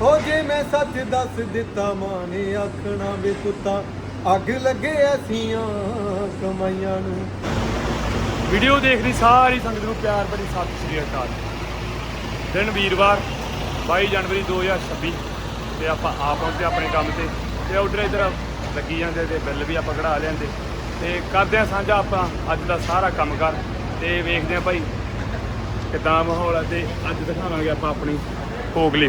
ਹੋ ਜੇ ਮੈਂ ਸੱਚ ਦੱਸ ਦਿੱਤਾ, ਮਾਂ ਨੇ ਆਖਣਾ ਵੇ ਪੁੱਤਾ ਅੱਗ ਲੱਗੇ ਐਸੀਆਂ ਕਮਾਈਆਂ ਨੂੰ। ਵੀਡੀਓ ਦੇਖਦੀ ਸਾਰੀ ਸੰਗਤ ਨੂੰ ਪਿਆਰ ਭਰੀ ਸਤਿ ਸ੍ਰੀ ਅਕਾਲ। ਦਿਨ ਵੀਰਵਾਰ 22 ਜਨਵਰੀ 2026 ਤੇ ਆਪਾਂ ਆ ਪਹੁੰਚੇ ਆਪਣੇ ਕੰਮ ਤੇ। ਤੇ ਆਰਡਰ ਇਧਰ ਲੱਗੀ ਜਾਂਦੇ ਤੇ ਬਿੱਲ ਵੀ ਆਪਾਂ ਕਢਾ ਲਿਆਂਦੇ। ਤੇ ਕਰਦੇ ਆ ਸਾਂਝਾ ਆਪਾਂ ਅੱਜ ਦਾ ਸਾਰਾ ਕੰਮ ਕਰ ਤੇ ਵੇਖਦੇ ਆ ਭਾਈ ਕਿੱਦਾਂ ਮਾਹੌਲ ਆ ਤੇ ਅੱਜ ਦਿਖਾਵਾਂਗੇ ਆਪਾਂ ਆਪਣੀ ਹੋਗਲੀ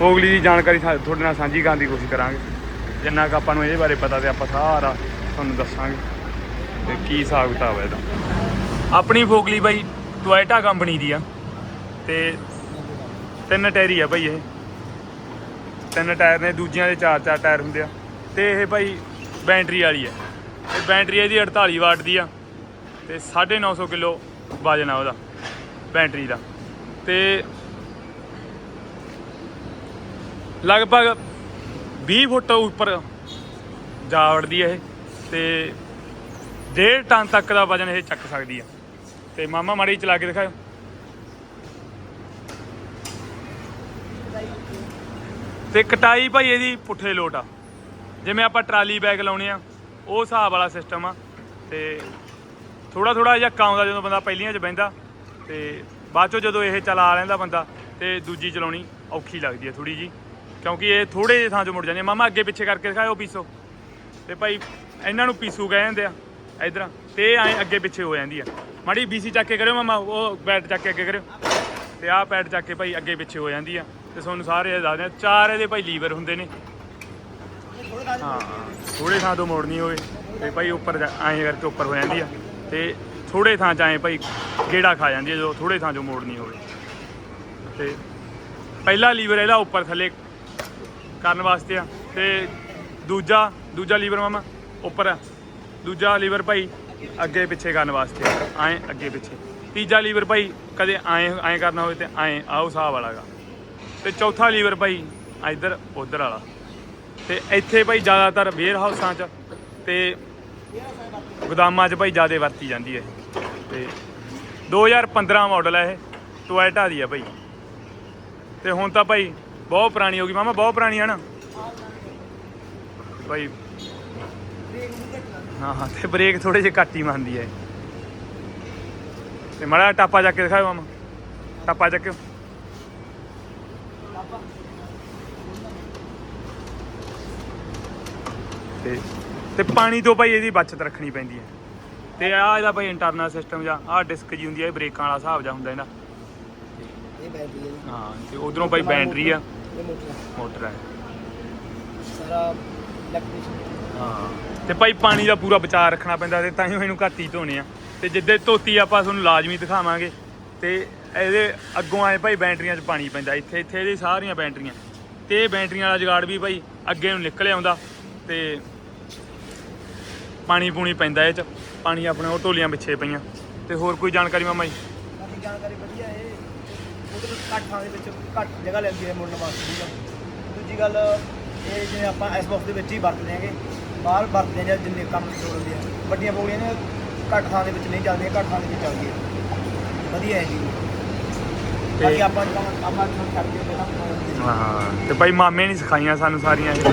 ਹੋਗਲੀ ਦੀ ਜਾਣਕਾਰੀ ਤੁਹਾਡੇ ਨਾਲ ਸਾਂਝੀ ਕਰਨ ਦੀ ਕੋਸ਼ਿਸ਼ ਕਰਾਂਗੇ। ਜਿੰਨਾ ਕੁ ਆਪਾਂ ਨੂੰ ਇਹਦੇ ਬਾਰੇ ਪਤਾ ਤੇ ਆਪਾਂ ਸਾਰਾ ਤੁਹਾਨੂੰ ਦੱਸਾਂਗੇ। ਤੇ ਕੀ ਹਿਸਾਬ ਕਿਤਾਬ ਹੈ ਇਹਦਾ। ਆਪਣੀ ਫੋਗਲੀ ਬਾਈ ਟੋਇਟਾ ਕੰਪਨੀ ਦੀ ਆ। ਤੇ ਤਿੰਨ ਟਾਇਰੀ ਆ ਬਾਈ ਇਹ। ਤਿੰਨ ਟਾਇਰ ਨੇ, ਦੂਜਿਆਂ ਦੇ ਚਾਰ ਚਾਰ ਟਾਇਰ ਹੁੰਦੇ ਆ। ਤੇ ਇਹ ਬਾਈ ਬੈਟਰੀ ਵਾਲੀ ਆ। ਤੇ ਬੈਟਰੀ ਇਹਦੀ 48 ਵਾਟ ਦੀ ਆ। ਤੇ 950 ਕਿਲੋ ਵਜਨ ਆ ਉਹਦਾ, ਬੈਟਰੀ ਦਾ। ਤੇ ਲਗਭਗ 20 ਫੁੱਟ ਉੱਪਰ ਜਾ ਵੜਦੀ ਹੈ ਇਹ ਤੇ ਡੇਢ ਟਨ ਤੱਕ ਦਾ ਵਜਨ ਇਹ ਚੱਕ ਸਕਦੀ ਆ। ਤੇ ਮਾਮਾ ਮਾੜੀ ਚਲਾ ਕੇ ਦਿਖਾਓ ਤੇ ਕਟਾਈ ਭਾਈ ਇਹਦੀ ਪੁੱਠੇ ਲੋਟ ਆ। ਜਿਵੇਂ ਆਪਾਂ ਟਰਾਲੀ ਬੈਗ ਲਾਉਣੇ ਆ, ਉਹ ਹਿਸਾਬ ਵਾਲਾ ਸਿਸਟਮ ਆ। ਤੇ ਥੋੜਾ ਥੋੜਾ ਜਿਹਾ ਕਾਉਂਦਾ ਜਦੋਂ ਬੰਦਾ ਪਹਿਲੀਆਂ 'ਚ ਬਹਿੰਦਾ, ਤੇ ਬਾਅਦ ਚੋਂ ਜਦੋਂ ਇਹ ਚਲਾ ਲੈਂਦਾ ਬੰਦਾ, ਤੇ ਦੂਜੀ ਚਲਾਉਣੀ ਔਖੀ ਲੱਗਦੀ ਹੈ ਥੋੜੀ ਜੀ ਕਿਉਂਕਿ ਇਹ ਥੋੜੇ ਜਿਹੇ ਥਾਂ 'ਚ ਮੁੜ ਜਾਂਦੇ ਆ। ਮਾਮਾ ਅੱਗੇ ਪਿੱਛੇ ਕਰਕੇ ਦਿਖਾਓ ਪੀਸੋ। ਤੇ ਭਾਈ ਇਹਨਾਂ ਨੂੰ ਪੀਸੂ ਕਹਿ ਜਾਂਦੇ ਆ, ਇਧਰ। ਤੇ ਐ ਅੱਗੇ ਪਿੱਛੇ ਹੋ ਜਾਂਦੀ ਆ। ਮਾੜੀ ਬੀਸੀ ਚੱਕ ਕੇ ਕਰਿਓ ਮਾਮਾ, ਉਹ ਬੈਟ ਚੱਕ ਕੇ ਅੱਗੇ ਕਰਿਓ। ਤੇ ਆਹ ਪੈਡ ਚੱਕ ਕੇ ਭਾਈ ਅੱਗੇ ਪਿੱਛੇ ਹੋ ਜਾਂਦੀ ਆ। ਤੇ ਤੁਹਾਨੂੰ ਸਾਰੇ ਇਹ ਦੱਸਦੇ ਆ, ਚਾਰ ਇਹਦੇ ਭਾਈ ਲੀਵਰ ਹੁੰਦੇ ਨੇ। ਹਾਂ ਥੋੜੇ ਥਾਂ ਤੋਂ ਮੋੜਨੀ ਹੋਵੇ ਤੇ ਭਾਈ ਉੱਪਰ ਐਂ ਕਰਕੇ ਉੱਪਰ ਹੋ ਜਾਂਦੀ ਆ। ਤੇ ਥੋੜੇ ਥਾਂ 'ਚ ਐਂ ਭਾਈ ਗੇੜਾ ਖਾ ਜਾਂਦੀ ਆ, ਜਦੋਂ ਥੋੜੇ ਥਾਂ 'ਚੋਂ ਮੋੜਨੀ ਹੋਵੇ। ਤੇ ਪਹਿਲਾ ਲੀਵਰ ਇਹਦਾ ਉੱਪਰ ਥੱਲੇ ਕਰਨ ਵਾਸਤੇ ਆ। ਤੇ ਦੂਜਾ ਦੂਜਾ ਲੀਵਰ ਮਾਮਾ ਉੱਪਰ ਆ। ਦੂਜਾ ਲੀਵਰ ਭਾਈ ਅੱਗੇ ਪਿੱਛੇ ਕਰਨ ਵਾਸਤੇ ਆਏ ਅੱਗੇ ਪਿੱਛੇ। ਤੀਜਾ ਲੀਵਰ ਭਾਈ ਕਦੇ ਐਂ ਐਂ ਕਰਨਾ ਹੋਵੇ ਤੇ ਐਂ ਆਓ ਹਿਸਾਬ ਵਾਲਾਗਾ ਤੇ ਚੌਥਾ ਲੀਵਰ ਭਾਈ ਇੱਧਰ, ਉਧਰ ਵਾਲਾ। ਤੇ ਇੱਥੇ ਭਾਈ ਜ਼ਿਆਦਾਤਰ ਵੇਅਰ ਹਾਊਸਾਂ 'ਚ ਤੇ ਗੋਦਾਮਾਂ 'ਚ ਭਾਈ ਜ਼ਿਆਦਾ ਵਰਤੀ ਜਾਂਦੀ ਹੈ ਇਹ। ਤੇ 2015 ਮਾਡਲ ਹੈ ਇਹ। ਟੋਇਟਾ ਦੀ ਹੈ ਭਾਈ। ਤੇ ਹੁਣ ਤਾਂ ਭਾਈ ਬਹੁਤ ਪੁਰਾਣੀ ਹੋ ਗਈ ਮਾਮਾ ਬਹੁਤ ਪੁਰਾਣੀ ਹੈ ਨਾ। ਭਾਈ ਹਾਂ ਹਾਂ ਤੇ ਬ੍ਰੇਕ ਥੋੜੇ ਜਿਹੇ ਘੱਟ ਹੀ ਮੰਨਦੀ ਹੈ ਤੇ ਮੜਾ ਟਾਪਾ ਚੱਕ ਕੇ ਦਿਖਾਓ ਮਾਮਾ। ਟਾਪਾ ਚੱਕਿਓ। ਤੇ ਤੇ ਪਾਣੀ ਤੋਂ ਭਾਈ ਇਹਦੀ ਬਚਤ ਰੱਖਣੀ ਪੈਂਦੀ ਹੈ ਤੇ ਆ ਇਹਦਾ ਭਾਈ ਇੰਟਰਨਲ ਸਿਸਟਮ ਜਾਂ ਆ ਡਿਸਕ ਜੀ ਹੁੰਦੀ ਹੈ ਬ੍ਰੇਕਾਂ ਵਾਲਾ ਹਿਸਾਬ ਜਾ ਹੁੰਦਾ ਇਹਦਾ। ਇਹ ਬੈਟਰੀ ਹੈ ਜੀ। ਹਾਂ ਤੇ ਉਧਰੋਂ ਭਾਈ ਬੈਟਰੀ ਆ। ਇਹ ਮੋਟਰ ਹੈ। ਮੋਟਰ ਹੈ। ਸਾਰਾ ਇਲੈਕਟ੍ਰੀਸ਼ਨ ਹਾਂ। ਤੇ ਭਾਈ ਪਾਣੀ ਦਾ ਪੂਰਾ ਬਚਾਅ ਰੱਖਣਾ ਪੈਂਦਾ ਤੇ ਤਾਂ ਹੀ ਇਹਨੂੰ ਹੀ ਧੋਣੇ ਆ। ਤੇ ਜਿੱਦੇ ਧੋਤੀ ਆਪਾਂ ਤੁਹਾਨੂੰ ਲਾਜ਼ਮੀ ਦਿਖਾਵਾਂਗੇ। ਤੇ ਇਹਦੇ ਅੱਗੋਂ ਆਏ ਭਾਈ ਬੈਟਰੀਆਂ 'ਚ ਪਾਣੀ ਪੈਂਦਾ। ਇੱਥੇ ਇੱਥੇ ਇਹਦੀ ਸਾਰੀਆਂ ਬੈਟਰੀਆਂ। ਤੇ ਇਹ ਬੈਟਰੀਆਂ ਵਾਲਾ ਜਗਾੜ ਵੀ ਭਾਈ ਅੱਗੇ ਨੂੰ ਨਿਕਲ ਆਉਂਦਾ। ਤੇ ਪਾਣੀ ਪੂਣੀ ਪੈਂਦਾ ਇਹ 'ਚ। ਪਾਣੀ ਆਪਣੇ ਉਹ ਢੋਲੀਆਂ ਪਿੱਛੇ ਪਈਆਂ। ਤੇ ਹੋਰ ਕੋਈ ਜਾਣਕਾਰੀ ਮਾਮਾ ਜੀ? ਕਾਫੀ ਜਾਣਕਾਰੀ ਹੈ ਵਿੱਚ ਘੱਟ ਥਾਂ ਦੇ ਵਿੱਚ ਘੱਟ ਜਗ੍ਹਾ ਲੈਂਦੀ ਹੈ ਮੁੰਡਨ ਵਾਸਤੇ ਠੀਕ ਆ ਦੂਜੀ ਗੱਲ ਇਹ ਜਿਵੇਂ ਆਪਾਂ ਇਸ ਬਾਕਸ ਦੇ ਵਿੱਚ ਹੀ ਵਰਤਦੇ ਹਾਂਗੇ। ਬਾਹਰ ਵਰਤਦੇ ਜਾਂ ਜਿੰਨੇ ਕੰਮ ਦੀ ਲੋੜ ਹੁੰਦੀ ਹੈ। ਵੱਡੀਆਂ ਬੋਲੀਆਂ ਨੇ ਘੱਟ ਥਾਂ ਦੇ ਵਿੱਚ ਨਹੀਂ ਚੱਲਦੀਆਂ ਘੱਟ ਥਾਂ ਦੇ ਵਿੱਚ ਚੱਲਦੀਆਂ। ਵਧੀਆ ਹੈ ਜੀ। ਬਾਕੀ ਆਪਾਂ ਆਪਾਂ ਜਦੋਂ ਕਰਦੇ ਪਹਿਲਾਂ ਹਾਂ ਤੇ ਭਾਈ ਮਾਮੇ ਨੇ ਸਿਖਾਈਆਂ ਸਾਨੂੰ ਸਾਰੀਆਂ ਇਹ।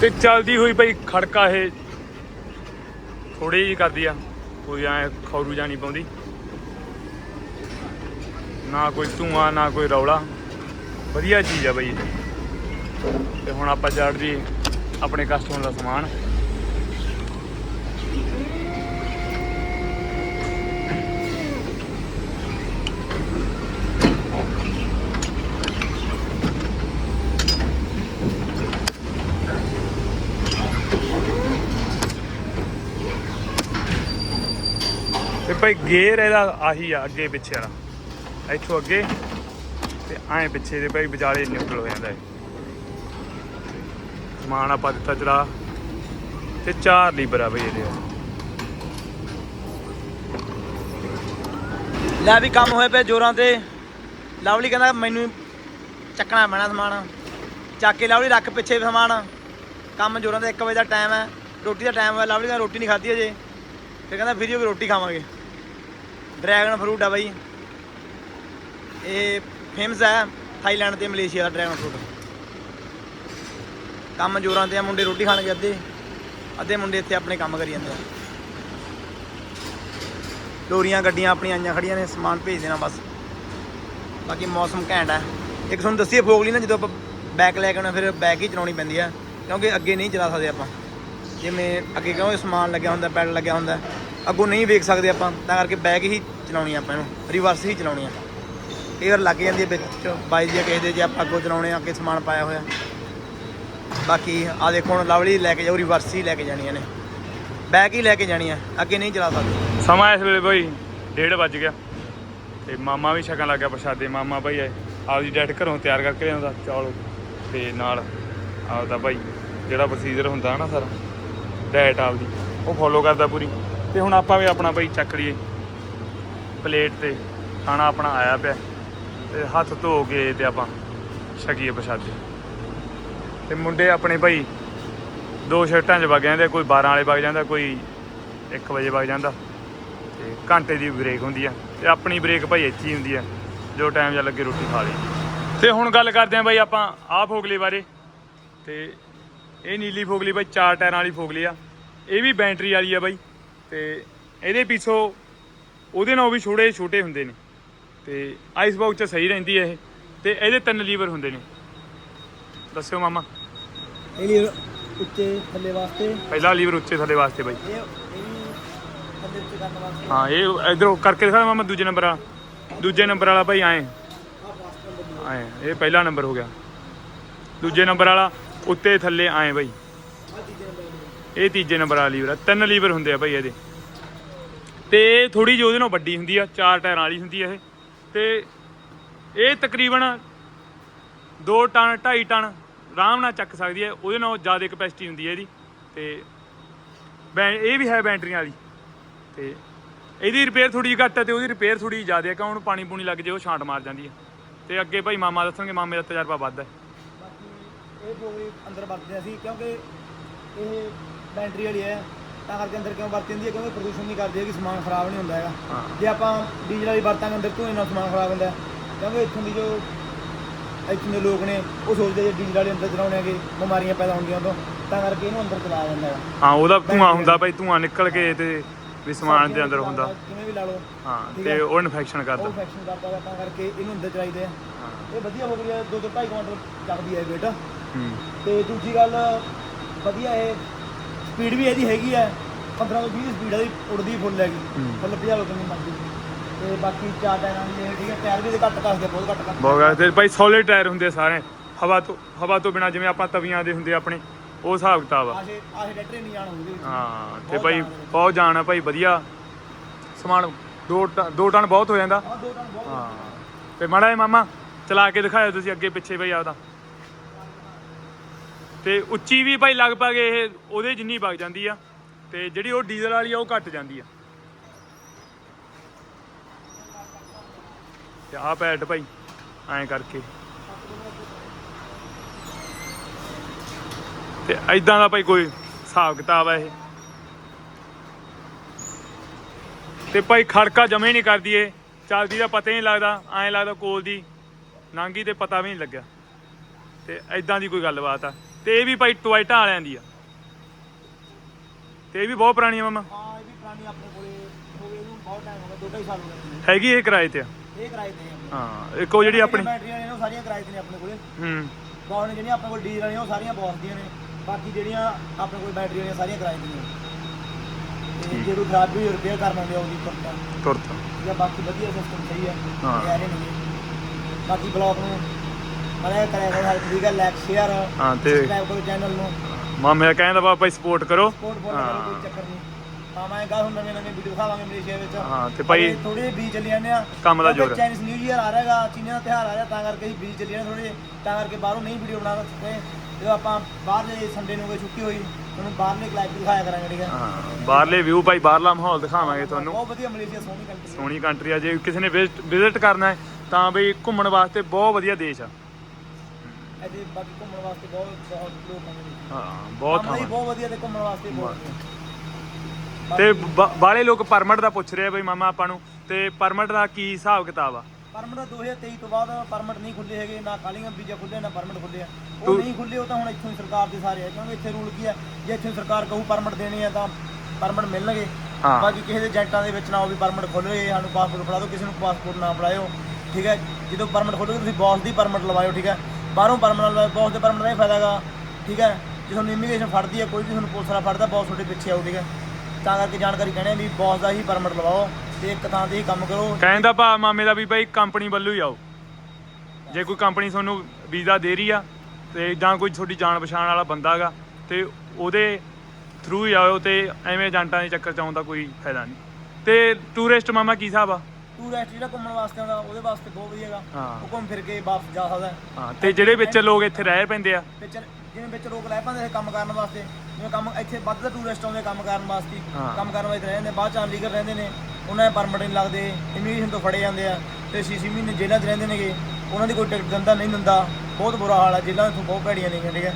ਤੇ ਚੱਲਦੀ ਹੋਈ ਭਾਈ ਖੜਕਾ ਇਹ। ਥੋੜੀ ਜਿਹੀ ਕਰਦੀ ਆ। ਕੋਈ ਐ ਖੌਰੂ ਜਾਣੀ ਪਾਉਂਦੀ। ਨਾ ਕੋਈ ਧੂਆਂ, ਨਾ ਕੋਈ ਰੌਲਾ। ਵਧੀਆ ਚੀਜ਼ ਆ ਬਈ। ਤੇ ਹੁਣ ਆਪਾਂ ਚੜ ਜੀ ਆਪਣੇ ਕਸਟਮਰ ਦਾ ਸਮਾਨ। ਤੇ ਭਾਈ ਗੇਅਰ ਇਹਦਾ ਆਹੀ ਆ, ਅੱਗੇ ਪਿੱਛੇ ਵਾਲਾ। ਇੱਥੋਂ ਅੱਗੇ ਤੇ ਐਂ ਪਿੱਛੇ ਦੇ ਭਾਈ ਵਿਚਾਲੇ ਨਿਊਟਰਲ ਹੋ ਜਾਂਦਾ ਹੈ। ਸਮਾਨ ਆਪਾਂ ਦਿੱਤਾ ਚੜਾ ਤੇ ਚਾਰ ਲੀਬਰ ਆ ਬਈ ਇਹਦੇ ਲੈ ਵੀ ਕੰਮ ਹੋਏ ਪਏ ਜੋਰਾਂ ਤੇ। ਲਵਲੀ ਕਹਿੰਦਾ ਮੈਨੂੰ ਚੱਕਣਾ ਪੈਣਾ ਸਮਾਨ। ਚੱਕ ਕੇ ਲਵਲੀ ਰੱਖ ਪਿੱਛੇ ਸਮਾਨ। ਕੰਮ ਜੋਰਾਂ ਦਾ 1 ਵਜੇ ਦਾ ਟਾਈਮ ਹੈ। ਰੋਟੀ ਦਾ ਟਾਈਮ ਹੋਇਆ ਲਵਲੀ ਨੇ ਰੋਟੀ ਨਹੀਂ ਖਾਧੀ ਅਜੇ। ਤੇ ਕਹਿੰਦਾ ਫਿਰ ਵੀ ਰੋਟੀ ਖਾਵਾਂਗੇ। ਡਰੈਗਨ ਫਰੂਟ ਆ ਬਾਈ। ਇਹ ਫੇਮਸ ਹੈ ਥਾਈਲੈਂਡ ਤੇ ਮਲੇਸ਼ੀਆ ਦਾ ਡਰੈਗਨ ਫਰੂਟ ਕੰਮ ਜੋਰਾਂ ਤੇ ਆ, ਮੁੰਡੇ ਰੋਟੀ ਖਾਣ ਗਏ ਅੱਧੇ। ਅੱਧੇ ਮੁੰਡੇ ਇੱਥੇ ਆਪਣੇ ਕੰਮ ਕਰੀ ਜਾਂਦੇ ਆ। ਲੋਰੀਆਂ, ਗੱਡੀਆਂ ਆਪਣੀਆਂ ਆਈਆਂ ਖੜੀਆਂ ਨੇ, ਸਮਾਨ ਭੇਜ ਦੇਣਾ ਬਸ। ਬਾਕੀ ਮੌਸਮ ਘੈਂਟ ਹੈ। ਇੱਕ ਤੁਹਾਨੂੰ ਦੱਸੀਏ, ਫੋਗਲੀ ਨਾ ਜਦੋਂ ਆਪਾਂ ਬੈਕ ਲੈ ਕੇ ਆਉਣਾ, ਫਿਰ ਬੈਕ ਹੀ ਚਲਾਉਣੀ ਪੈਂਦੀ ਹੈ ਕਿਉਂਕਿ ਅੱਗੇ ਨਹੀਂ ਚਲਾ ਸਕਦੇ ਆਪਾਂ। ਜਿਵੇਂ ਅੱਗੇ ਕਿਉਂ ਸਮਾਨ ਲੱਗਿਆ ਹੁੰਦਾ, ਪੈਡਲ ਲੱਗਿਆ ਹੁੰਦਾ। ਅੱਗੋਂ ਨਹੀਂ ਵੇਖ ਸਕਦੇ ਆਪਾਂ, ਤਾਂ ਕਰਕੇ ਬੈਕ ਹੀ ਚਲਾਉਣੀ ਆ ਆਪਾਂ ਇਹਨੂੰ। ਰਿਵਰਸ ਹੀ ਚਲਾਉਣੀ ਆ। ਕਈ ਵਾਰ ਲੱਗ ਜਾਂਦੀ ਹੈ ਵਿੱਚ, ਬਾਈ ਜੀ ਕਿਸੇ ਦੇ ਜੇ ਆਪਾਂ ਅੱਗੋਂ ਚਲਾਉਣੇ ਆ, ਅੱਗੇ ਸਮਾਨ ਪਾਇਆ ਹੋਇਆ। ਬਾਕੀ ਆ ਦੇਖੋ ਹੁਣ ਲਵਲੀ ਲੈ ਕੇ ਜਾਊ ਰਿਵਰਸ ਹੀ ਲੈ ਕੇ ਜਾਣੀਆਂ ਨੇ। ਬੈਕ ਹੀ ਲੈ ਕੇ ਜਾਣੀਆਂ, ਅੱਗੇ ਨਹੀਂ ਚਲਾ ਸਕਦੇ। ਸਮਾਂ ਇਸ ਵੇਲੇ ਬਈ 1:30 ਵੱਜ ਗਿਆ। ਤੇ ਮਾਮਾ ਵੀ ਛਕਣ ਲੱਗ ਗਿਆ ਪ੍ਰਸ਼ਾਦੇ, ਮਾਮਾ ਭਾਈ ਆਏ। ਆਪਦੀ ਡੈਟ ਘਰੋਂ ਤਿਆਰ ਕਰਕੇ ਲਿਆਉਂਦਾ, ਚੌਲ ਤੇ ਨਾਲ ਆਪਦਾ ਭਾਈ ਜਿਹੜਾ ਪ੍ਰੋਸੀਜਰ ਹੁੰਦਾ ਨਾ ਸਾਰਾ ਡੈਟ ਆਪਦੀ, ਉਹ ਫੋਲੋ ਕਰਦਾ ਪੂਰੀ। ਤੇ ਹੁਣ ਆਪਾਂ ਵੀ ਆਪਣਾ ਭਾਈ ਚੱਕ ਲਈਏ। ਪਲੇਟ ਤੇ ਖਾਣਾ ਆਪਣਾ ਆਇਆ ਪਿਆ। ਤੇ ਹੱਥ ਧੋ ਕੇ ਤੇ ਆਪਾਂ ਛਕੀਏ ਪ੍ਰਸ਼ਾਦੇ ਤੇ ਮੁੰਡੇ ਆਪਣੇ ਭਾਈ, ਦੋ ਸ਼ਿਫਟਾਂ 'ਚ ਵਗ ਜਾਂਦੇ, ਕੋਈ 12 ਵਾਲੇ ਵਗ ਜਾਂਦਾ, ਕੋਈ 1 ਵਜੇ ਵਗ ਜਾਂਦਾ। ਤੇ ਘੰਟੇ ਦੀ ਬ੍ਰੇਕ ਹੁੰਦੀ ਆ। ਤੇ ਆਪਣੀ ਬ੍ਰੇਕ ਭਾਈ ਇੱਥੇ ਹੀ ਹੁੰਦੀ ਆ, ਜੋ ਟਾਈਮ ਜਾਂ ਲੱਗੇ ਰੋਟੀ ਖਾ ਲਈ। ਤੇ ਹੁਣ ਗੱਲ ਕਰਦੇ ਆਂ ਬਾਈ ਆਪਾਂ ਆਹ ਫੋਗਲੀ ਬਾਰੇ। ਤੇ ਇਹ ਨੀਲੀ ਫੋਗਲੀ ਬਾਈ ਚਾਰ ਟਾਇਰਾਂ ਵਾਲੀ ਫੋਗਲੀ ਆ। ਇਹ ਵੀ ਬੈਟਰੀ ਵਾਲੀ ਆ ਬਾਈ ਤੇ ਇਹਦੇ ਪਿੱਛੋਂ ਉਹਦੇ ਨਾਲ ਵੀ ਛੋਟੇ ਛੋਟੇ ਹੁੰਦੇ ਨੇ। ਤੇ ਆਈਸ ਬਾਕਸ 'ਚ ਸਹੀ ਰਹਿੰਦੀ ਹੈ ਇਹ। ਤੇ ਇਹਦੇ ਤਿੰਨ ਲੀਵਰ ਹੁੰਦੇ ਨੇ। ਦੱਸਿਓ ਮਾਮਾ। ਇਹ ਲਈ ਉੱਚੇ ਥੱਲੇ ਵਾਸਤੇ। ਪਹਿਲਾ ਲੀਵਰ ਉੱਚੇ ਥੱਲੇ ਵਾਸਤੇ ਬਾਈ। ਇਹ ਇਹ ਵੀ ਥੱਲੇ ਉੱਚੇ ਕਰਨ ਵਾਸਤੇ। ਹਾਂ ਇਹ ਇਧਰੋਂ ਕਰਕੇ ਦਿਖਾ ਮਾਮਾ ਦੂਜੇ ਨੰਬਰ ਵਾਲਾ। ਦੂਜੇ ਨੰਬਰ ਵਾਲਾ ਭਾਈ ਆਏ। ਆਏ ਇਹ ਪਹਿਲਾ ਨੰਬਰ ਹੋ ਗਿਆ। ਦੂਜੇ ਨੰਬਰ ਵਾਲਾ ਉੱਤੇ ਥੱਲੇ ਆਏ ਭਾਈ ਇਹ ਤੀਜੇ ਨੰਬਰ ਵਾਲਾ ਲੀਵਰ ਆ। ਤਿੰਨ ਲੀਵਰ ਹੁੰਦੇ ਆ ਭਾਈ ਇਹਦੇ। ਤੇ ਥੋੜੀ ਜਿਹੀ ਉਹਦੇ ਨਾਲ ਵੱਡੀ ਹੁੰਦੀ ਆ। ਚਾਰ ਟਾਇਰਾਂ ਵਾਲੀ ਹੁੰਦੀ ਆ ਇਹ। ਤੇ ਇਹ ਤਕਰੀਬਨ 2 ਟਨ 2.5 ਟਨ ਆਰਾਮ ਨਾਲ ਚੱਕ ਸਕਦੀ ਹੈ। ਉਹਦੇ ਨਾਲੋਂ ਜ਼ਿਆਦਾ ਕਪੈਸਿਟੀ ਹੁੰਦੀ ਹੈ ਇਹਦੀ। ਤੇ ਬੈ ਇਹ ਵੀ ਹੈ ਬੈਟਰੀਆਂ ਵਾਲੀ। ਤੇ ਇਹਦੀ ਰਿਪੇਅਰ ਥੋੜੀ ਜਿਹੀ ਘੱਟ ਹੈ ਤੇ ਉਹਦੀ ਰਿਪੇਅਰ ਥੋੜੀ ਜ਼ਿਆਦਾ ਹੈ। ਕਿਉਂ? ਉਹਨੂੰ ਪਾਣੀ ਪੂਣੀ ਲੱਗ ਜੇ ਉਹ ਛਾਂਟ ਮਾਰ ਜਾਂਦੀ ਹੈ। ਤੇ ਅੱਗੇ ਭਾਈ ਮਾਮਾ ਦੱਸਣਗੇ, ਮਾਮੇ ਦਾ ਤਜਰਬਾ ਵੱਧ ਹੈ। ਬਾਕੀ ਇਹ ਫੋਗਲੀ ਅੰਦਰ ਵਰਤਦੇ ਸੀ ਕਿਉਂਕਿ ਇਹ ਬੈਟਰੀ ਵਾਲੀ ਹੈ। ਤਾਂ ਕਰਕੇ ਅੰਦਰ ਕਿਉਂ ਵਰਤੀ ਜਾਂਦੀ ਹੈ? ਕਿਉਂਕਿ ਪ੍ਰਦੂਸ਼ਣ ਨਹੀਂ ਕਰਦੀ ਹੈ ਕਿ ਸਮਾਨ ਖਰਾਬ ਨਹੀਂ ਹੁੰਦਾ ਹੈਗਾ। ਹਾਂ। ਜੇ ਆਪਾਂ ਡੀਜ਼ਲ ਵਾਲੀ ਵਰਤਾਂਗੇ ਅੰਦਰ ਧੂਏ ਨਾਲ ਸਮਾਨ ਖਰਾਬ ਹੁੰਦਾ ਹੈ। ਕਿਉਂਕਿ ਇੱਥੋਂ ਦੀ ਜੋ ਇੱਥੋਂ ਦੇ ਲੋਕ ਨੇ ਉਹ ਸੋਚਦੇ ਜੇ ਡੀਜ਼ਲ ਵਾਲੇ ਅੰਦਰ ਚਲਾਉਣੇ ਹੈਗੇ ਬਿਮਾਰੀਆਂ ਪੈਦਾ ਹੁੰਦੀਆਂ ਤੋਂ ਤਾਂ ਕਰਕੇ ਇਹਨੂੰ ਅੰਦਰ ਚਲਾਇਆ ਜਾਂਦਾ ਹੈ ਹਾਂ ਉਹਦਾ ਧੂਆਂ ਹੁੰਦਾ ਭਾਈ ਧੂਆਂ ਨਿਕਲ ਕੇ ਤੇ ਵੀ ਸਮਾਨ ਦੇ ਅੰਦਰ ਹੁੰਦਾ। ਜਿਵੇਂ ਵੀ ਲਾ ਲਓ। ਹਾਂ ਠੀਕ ਤੇ ਹੈ। ਉਹ ਇਨਫੈਕਸ਼ਨ ਉਹ ਕਰਦਾ ਇਨਫੈਕਸ਼ਨ ਕਰਦਾ ਵਾ, ਤਾਂ ਕਰਕੇ ਇਹਨੂੰ ਅੰਦਰ ਚਲਾਈਦੇ ਆ। ਹਾਂ। ਇਹ ਵਧੀਆ ਹੋ ਗਈ ਹੈ ਦੋ ਦੋ ਢਾਈ ਕੁਆਂਟਲ ਚੱਕਦੀ ਹੈ ਹੂੰ। ਤੇ ਦੂਜੀ ਗੱਲ ਵਧੀਆ ਇਹ ਸਪੀਡ ਵੀ ਇਹਦੀ ਹੈਗੀ ਹੈ 15 ਤੋਂ 20 ਦੀ ਸਪੀਡ ਇਹਦੀ ਉੜਦੀ ਫੁੱਲ ਹੈਗੀ। ਫੁੱਲ ਭਜਾ ਲਓ ਕਿੰਨੀ ਮਰਜ਼ੀ ਤੇ ਬਾਕੀ ਚਾਰ ਟਾਇਰਾਂ ਦੀ ਇਹ ਠੀਕ ਹੈ ਟਾਇਰ ਵੀ ਇਹਦੇ ਘੱਟ ਕੱਸਦੇ ਆ, ਬਹੁਤ ਘੱਟ ਕੱਸਦੇ ਬਹੁਤ ਤੇ ਭਾਈ ਸੋਲਿਡ ਟਾਇਰ ਹੁੰਦੇ ਆ ਸਾਰੇ। ਹਵਾ ਤੋਂ ਹਵਾ ਤੋਂ ਬਿਨਾ ਜਿਵੇਂ ਆਪਾਂ ਤਵੀਆਂ ਦੇ ਹੁੰਦੇ ਆ ਆਪਣੇ ਉਹ ਹਿਸਾਬ ਕਿਤਾਬ ਆ। ਆਹੇ ਆਹੇ ਡੈਟਰੇ ਨਹੀਂ ਜਾਣ ਹੋਊਗੀ ਹਾਂ ਤੇ ਭਾਈ ਬਹੁਤ ਜਾਣਾ ਭਾਈ ਵਧੀਆ। ਸਮਾਨ 2 2 ਟਨ ਬਹੁਤ ਹੋ ਜਾਂਦਾ। ਹਾਂ ਦੋ ਟਨ ਬਹੁਤ ਹਾਂ ਤੇ ਮਾੜਾ ਮਾਮਾ ਚਲਾ ਕੇ ਦਿਖਾਇਓ ਤੁਸੀਂ ਅੱਗੇ ਪਿੱਛੇ ਭਾਈ ਆਪਦਾ। ਤੇ ਉੱਚੀ ਵੀ ਭਾਈ ਲਗਭਗ ਇਹ ਉਹਦੇ ਜਿੰਨੀ ਵਗ ਜਾਂਦੀ ਆ ਤੇ ਜਿਹੜੀ ਉਹ ਡੀਜ਼ਲ ਵਾਲੀ ਆ, ਉਹ ਘੱਟ ਜਾਂਦੀ ਆ। ਤੇ ਆਹ ਪੈਡ ਭਾਈ, ਐਂ ਕਰਕੇ। ਤੇ ਐਦਾਂ ਦਾ ਭਾਈ ਕੋਈ ਹਿਸਾਬ ਕਿਤਾਬ ਆ ਇਹ। ਤੇ ਭਾਈ ਖੜਕਾ ਜਮੇ ਨਹੀਂ ਕਰਦੀ ਏ ਚੱਲਦੀ ਦਾ ਪਤਾ ਹੀ ਨਹੀਂ ਲੱਗਦਾ, ਐਂ ਲੱਗਦਾ ਕੋਲ ਦੀ। ਨਾਂਗੀ ਤੇ ਪਤਾ ਵੀ ਨਹੀਂ ਲੱਗਿਆ। ਤੇ ਐਦਾਂ ਦੀ ਕੋਈ ਗੱਲਬਾਤ ਆ। ਤੇ ਇਹ ਵੀ ਭਾਈ ਟੋਇਟਾ ਵਾਲਿਆਂ ਦੀ ਆ। ਤੇ ਇਹ ਵੀ ਬਹੁਤ ਪੁਰਾਣੀ ਆ ਮਾਮਾ। ਹਾਂ ਇਹ ਵੀ ਪੁਰਾਣੀ ਆਪਣੇ ਕੋਲੇ। ਹੋ ਗਏ ਇਹਨੂੰ ਬਹੁਤ ਟਾਈਮ ਹੋ ਗਿਆ ਦੋ ਢਾਈ ਸਾਲ ਹੋ ਗਏ ਹੈਗੀ ਇਹ ਕਿਰਾਏ ਤੇ ਆ? ਇਹ ਕਿਰਾਏ ਤੇ ਆ ਹਾਂ ਇੱਕ ਉਹ ਜਿਹੜੀ ਆਪਣੀ ਬੈਟਰੀਆਂ ਨੇ ਉਹ ਸਾਰੀਆਂ ਕਿਰਾਏ ਤੇ ਨੇ ਆਪਣੇ ਕੋਲੇ। ਹੂੰ। ਬੌਸ ਨੇ ਜਿਹੜੀਆਂ ਆਪਣੇ ਕੋਲ ਡੀਜ਼ਲ ਵਾਲੀਆਂ ਉਹ ਸਾਰੀਆਂ ਬੌਸ ਦੀਆਂ ਨੇ। ਬਾਕੀ ਜਿਹੜੀਆਂ ਆਪਣੇ ਕੋਲ ਬੈਟਰੀ ਵਾਲੀਆਂ ਸਾਰੀਆਂ ਕਿਰਾਏ ਦੀਆਂ ਨੇ। ਤੇ ਜੇ ਕੋਈ ਖਰਾਬ ਵੀ ਰਿਪੇਅਰ ਕਰਨਾ ਹੋਵੇ ਉਹਦੀ ਕਰਤਾ ਤੁਰਤ। ਜਾਂ ਬਾਕੀ ਵਧੀਆ ਸਿਸਟਮ ਸਹੀ ਹੈ ਹਾਂ। ਇਹ ਆ ਰਹੇ ਨੇ ਬਾਕੀ ਬਲੌਗ ਨੂੰ ਮਰੇ ਕਰਿਆ ਕਰੋ ਹੈਲਪ ਠੀਕ ਹੈ ਲਾਈਕ ਸ਼ੇਅਰ ਹਾਂ ਤੇ ਸਬਸਕ੍ਰਾਈਬ ਕਰੋ ਚੈਨਲ ਨੂੰ। ਮਾਮੇ ਕਹਿੰਦਾ ਵਾ ਭਾਈ ਸਪੋਰਟ ਕਰੋ। ਸਪੋਰਟ ਫੋਲੋ ਕਰੋ ਕੋਈ ਚੱਕਰ ਨਹੀਂ। ਹਾਂ ਮੈਂ ਗਾ ਹੁਣ ਨਵੇਂ ਨਵੇਂ ਵੀਡੀਓ ਖਾਵਾਂਗੇ ਮਲੇਸ਼ੀਆ ਵਿੱਚ। ਹਾਂ, ਤੇ ਭਾਈ ਥੋੜੇ ਬੀਜ ਚੱਲੀ ਜਾਂਦੇ ਆ। ਕੰਮ ਦਾ ਜ਼ੋਰ। ਹੈ। ਚਾਈਨੀਜ਼ ਨਿਊ ਇਅਰ ਆ ਰਿਹਾਗਾ ਚੀਨੀਆਂ ਦਾ ਤਿਉਹਾਰ ਆ ਰਿਹਾ ਤਾਂ ਕਰਕੇ ਅਸੀਂ ਬੀਜ ਚੱਲੀ ਜਾਂਦੇ ਥੋੜੇ ਤਾਂ ਕਰਕੇ ਬਾਹਰੋਂ ਨਹੀਂ ਵੀਡੀਓ ਬਣਾ ਸਕਦੇ। ਜਦੋਂ ਆਪਾਂ ਬਾਹਰ ਜੇ ਸੰਡੇ ਨੂੰ ਕੋਈ ਛੁੱਟੀ ਹੋਈ ਤੁਹਾਨੂੰ ਬਾਹਰਲੇ ਕਲਾਈਟ ਦਿਖਾਇਆ ਕਰਾਂਗੇ ਠੀਕ ਹੈ? ਹਾਂ ਬਾਹਰਲੇ ਵਿਊ ਭਾਈ ਬਾਹਰਲਾ ਮਾਹੌਲ ਦਿਖਾਵਾਂਗੇ ਤੁਹਾਨੂੰ। ਬਹੁਤ ਵਧੀਆ ਮਲੇਸ਼ੀਆ ਸੋਹਣੀ ਕੰਟਰੀ ਹੈ। ਸੋਹਣੀ ਕੰਟਰੀ ਆ ਜੇ ਕਿਸੇ ਨੇ ਵਿਜ਼ਿਟ ਕਰਨਾ ਹੈ ਤਾਂ ਬਈ ਘੁੰਮਣ ਵਾਸਤੇ ਬਹੁਤ ਵਧੀਆ ਦੇਸ਼ ਆ। ਇੱਥੇ ਬਾਕੀ ਘੁੰਮਣ ਵਾਸਤੇ ਬਹੁਤ ਬਹੁਤ ਲੋਕ ਆਉਂਦੇ ਨੇ। ਹਾਂ ਬਹੁਤ ਥਾਵਾਂ। ਬਹੁਤ ਵਧੀਆ ਤੇ ਘੁੰਮਣ ਵਾਸਤੇ ਬਹੁਤ ਵਧੀਆ। ਤੇ ਬ- ਬਾਹਲੇ ਲੋਕ ਪਰਮਿਟ ਦਾ ਪੁੱਛ ਰਹੇ ਆ ਬਈ ਮਾਮਾ ਆਪਾਂ ਨੂੰ ਤੇ ਪਰਮਿਟ ਦਾ ਕੀ ਹਿਸਾਬ ਕਿਤਾਬ ਆ? ਪਰਮਿਟ 2023 ਤੋਂ ਬਾਅਦ ਪਰਮਿਟ ਨਹੀਂ ਖੁੱਲੇ ਹੈਗੇ ਨਾ ਕਾਲੀਆਂ ਵੀਜ਼ਾ ਖੁੱਲੇ ਨਾ ਪਰਮਿਟ ਖੁੱਲੇ ਆ। ਉਹ ਤੂੰ- ਨਹੀਂ ਖੁੱਲੇ ਉਹ ਤਾਂ ਹੁਣ ਇੱਥੋਂ ਹੀ ਸਰਕਾਰ ਦੇ ਸਾਰੇ ਆ ਕਿਉਂਕਿ ਇੱਥੇ ਰੂਲ ਕੀ ਆ ਜੇ ਇੱਥੇ ਸਰਕਾਰ ਕਹੂ ਪਰਮਿਟ ਦੇਣੇ ਆ ਤਾਂ ਪਰਮਿਟ ਮਿਲਣਗੇ। ਹਾਂ। ਬਾਕੀ ਕਿਸੇ ਦੇ ਏਜੰਟਾਂ ਦੇ ਵਿੱਚ ਨਾ ਉਹ ਵੀ ਪਰਮਿਟ ਖੋਲ੍ਹੋ ਇਹ ਸਾਨੂੰ ਪਾਸਪੋਰਟ ਫੜਾ ਦਿਓ ਕਿਸੇ ਨੂੰ ਪਾਸਪੋਰਟ ਨਾ ਫੜਾਇਓ ਠੀਕ ਹੈ? ਜਦੋਂ ਪਰਮਿਟ ਖੋਲੋਗੇ ਤੁਸੀਂ ਬੌਸ ਦੀ ਪਰਮਿਟ ਲਵਾਇਓ ਠੀਕ ਹੈ? ਬਾਹਰੋਂ ਪਰਮਿਟ ਲਵਾਇਓ ਬੌਸ ਦੇ ਪਰਮਿਟ ਦਾ ਇਹ ਫਾਇਦਾ ਹੈਗਾ, ਠੀਕ ਹੈ? ਜੇ ਤੁਹਾਨੂੰ ਇਮੀਗ੍ਰੇਸ਼ਨ ਫੜਦੀ ਹੈ, ਕੋਈ ਵੀ ਤੁਹਾਨੂੰ ਪੁਲਿਸ ਵਾਲਾ ਫੜਦਾ ਬੌਸ ਤੁਹਾਡੇ ਪਿੱਛੇ ਆਊ, ਠੀਕ ਹੈ? ਤਾਂ ਕਰਕੇ ਜਾਣਕਾਰੀ ਕਹਿੰਦੇ ਆ ਵੀ ਬੌਸ ਦਾ ਹੀ ਪਰਮਿਟ ਲਵਾਓ ਤੇ ਇੱਕ ਥਾਂ ਤੇ ਹੀ ਕੰਮ ਕਰੋ। ਕਹਿਣ ਦਾ ਭਾਵ ਮਾਮੇ ਦਾ ਵੀ ਬਾਈ ਕੰਪਨੀ ਵੱਲੋਂ ਹੀ ਆਓ। ਜੇ ਕੋਈ ਕੰਪਨੀ ਤੁਹਾਨੂੰ ਵੀਜ਼ਾ ਦੇ ਰਹੀ ਆ, ਤੇ ਜਾਂ ਕੋਈ ਤੁਹਾਡੀ ਜਾਣ ਪਛਾਣ ਵਾਲਾ ਬੰਦਾ ਹੈਗਾ, ਤੇ ਉਹਦੇ ਥਰੂ ਹੀ ਆਓ ਤੇ ਐਵੇਂ ਏਜੰਟਾਂ ਦੇ ਚੱਕਰ ਚ ਆਉਣ ਦਾ ਕੋਈ ਫਾਇਦਾ ਨਹੀਂ। ਤੇ ਟੂਰਿਸਟ ਮਾਮਾ ਕੀ ਹਿਸਾਬ ਆ? ਟੂਰਿਸਟ ਜਿਹੜਾ ਘੁੰਮਣ ਵਾਸਤੇ ਆਉਂਦਾ ਉਹਦੇ ਵਾਸਤੇ ਬਹੁਤ ਵਧੀਆ ਹੈਗਾ ਹਾਂ। ਉਹ ਘੁੰਮ ਫਿਰ ਕੇ ਵਾਪਸ ਜਾ ਸਕਦਾ ਹੈ। ਹਾਂ ਤੇ ਜਿਹੜੇ ਵਿੱਚ ਲੋਕ ਇੱਥੇ ਰਹਿ ਪੈਂਦੇ ਆ ਵਿੱਚ ਜਿਵੇਂ ਵਿੱਚ ਲੋਕ ਰਹਿ ਪੈਂਦੇ ਨੇ ਕੰਮ ਕਰਨ ਵਾਸਤੇ ਜਿਵੇਂ ਕੰਮ ਇੱਥੇ ਵੱਧ ਦਾ ਟੂਰਿਸਟ ਆਉਂਦੇ ਕੰਮ ਕਰਨ ਵਾਸਤੇ ਹਾਂ। ਕੰਮ ਕਰਨ ਵਾਸਤੇ ਰਹਿੰਦੇ ਬਾਅਦ ਚ ਅਨਲੀਗਲ ਰਹਿੰਦੇ ਨੇ ਉਹਨਾਂ ਦੇ ਪਰਮਿਟ ਨਹੀਂ ਲੱਗਦੇ ਇਮੀਗ੍ਰੇਸ਼ਨ ਤੋਂ ਫੜੇ ਜਾਂਦੇ ਆ ਤੇ ਸੀਸੀ ਮਹੀਨੇ ਜੇਲ੍ਹਾਂ 'ਚ ਰਹਿੰਦੇ ਨੇਗੇ ਉਹਨਾਂ ਦੀ ਕੋਈ ਟਿਕਟ ਦਿੰਦਾ ਨਹੀਂ ਦਿੰਦਾ ਬਹੁਤ ਬੁਰਾ ਹਾਲ ਹੈ ਜੇਲ੍ਹਾਂ ਤੋਂ ਬਹੁਤ ਭੈੜੀਆਂ ਨੇ ਠੀਕ ਹੈ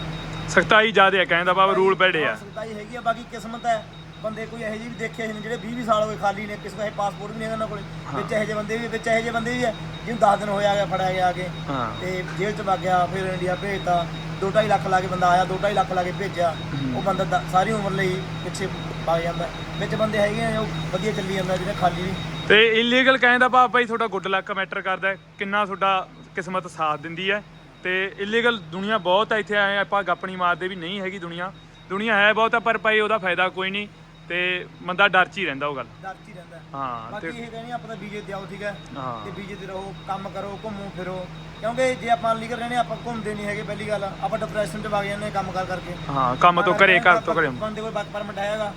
ਸਖਤਾਈ ਜ਼ਿਆਦੇ ਆ ਕਹਿਣ ਦਾ ਭਾਵ ਰੂਲ ਪੈੜੇ ਆ ਸਖਤਾਈ ਹੈਗੀ ਆ ਬਾਕੀ ਕਿਸਮਤ ਹੈ ਬੰਦੇ ਕੋਈ ਇਹੋ ਜਿਹੇ ਵੀ ਦੇਖੇ ਨੇ ਜਿਹੜੇ 20 20 ਸਾਲ ਹੋ ਗਏ ਖਾਲੀ ਨੇ ਕਿਸੇ ਦਾ ਪਾਸਪੋਰਟ ਵੀ ਨਹੀਂ ਇਹਨਾਂ ਕੋਲ ਵਿੱਚ ਇਹੋ ਜਿਹੇ ਬੰਦੇ ਵੀ ਵਿੱਚ ਇਹੋ ਜਿਹੇ ਬੰਦੇ ਵੀ ਹੈ ਜਿਹਨੂੰ 10 ਦਿਨ ਹੋਇਆ ਗਿਆ ਫੜਿਆ ਗਿਆ ਆ ਕੇ। ਹਾਂ। ਤੇ ਜੇਲ੍ਹ ਚ ਵਗ ਗਿਆ ਫਿਰ ਇੰਡੀਆ ਭੇਜਤਾ 2.5 ਲੱਖ ਲਾ ਕੇ ਬੰਦਾ ਆਇਆ 2.5 ਲੱਖ ਲਾ ਕੇ ਭੇਜਿਆ। ਉਹ ਬੰਦਾ ਦ- ਸਾਰੀ ਉਮਰ ਲਈ ਪਿੱਛੇ ਵਗ ਜਾਂਦਾ। ਵਿੱਚ ਬੰਦੇ ਹੈਗੇ ਆ ਉਹ ਵਧੀਆ ਚੱਲੀ ਜਾਂਦਾ ਜਿਹੜੇ ਖਾਲੀ ਵੀ। ਤੇ ਇਲੀਗਲ ਕਹਿਣ ਦਾ ਭਾਵ ਭਾਈ ਤੁਹਾਡਾ ਗੁੱਡ ਲੱਕ ਮੈਟਰ ਕਰਦਾ ਹੈ, ਕਿੰਨਾ ਤੁਹਾਡਾ ਕਿਸਮਤ ਸਾਥ ਦਿੰਦੀ ਹੈ। ਤੇ ਇਲੀਗਲ ਦੁਨੀਆ ਬਹੁਤ ਹੈ ਇੱਥੇ ਆਏ ਆਪਾਂ ਗੱਪਣੀ ਮਾਰਦੇ ਵੀ ਨਹੀਂ ਹੈਗੀ ਦੁਨੀਆ। ਦੁਨੀਆ ਹੈ ਬਹੁਤ ਆ ਪਰ ਭਾਈ ਉਹਦਾ ਫਾਇਦਾ ਕੋਈ ਨਹੀਂ। ਤੇ ਬੰਦਾ ਡਰ ਚ ਹੀ ਰਹਿੰਦਾ ਉਹ ਗੱਲ। ਡਰ 'ਚ ਹੀ ਰਹਿੰਦਾ। ਹਾਂ ਬਾਕੀ ਤੇ ਇਹ ਕਹਿੰਦੇ ਆਪਾਂ ਤਾਂ ਬੀਜੇ ਤੇ ਆਓ ਠੀਕ ਹੈ? ਹਾਂ। ਤੇ ਬੀਜੇ ਤੇ ਰਹੋ ਕੰਮ ਕਰੋ ਘੁੰਮੋ ਫਿਰੋ। ਕਿਉਂਕਿ ਜੇ ਆਪਾਂ ਲੀਗਲ ਰਹਿਣੇ ਆਪਾਂ ਘੁੰਮਦੇ ਨਹੀਂ ਹੈਗੇ ਪਹਿਲੀ ਗੱਲ। ਆਪਾਂ ਡਿਪਰੈਸ਼ਨ 'ਚ ਵਗ ਜਾਂਦੇ ਹਾਂ ਕੰਮ ਕਰ ਕਰਕੇ। ਹਾਂ ਕੰਮ ਤੋਂ ਘਰੇ ਘਰ ਤੋਂ ਘਰੇ। ਬੰਦੇ ਕੋਲ ਵਰਕ ਪਰਮਿਟ ਹੈਗਾ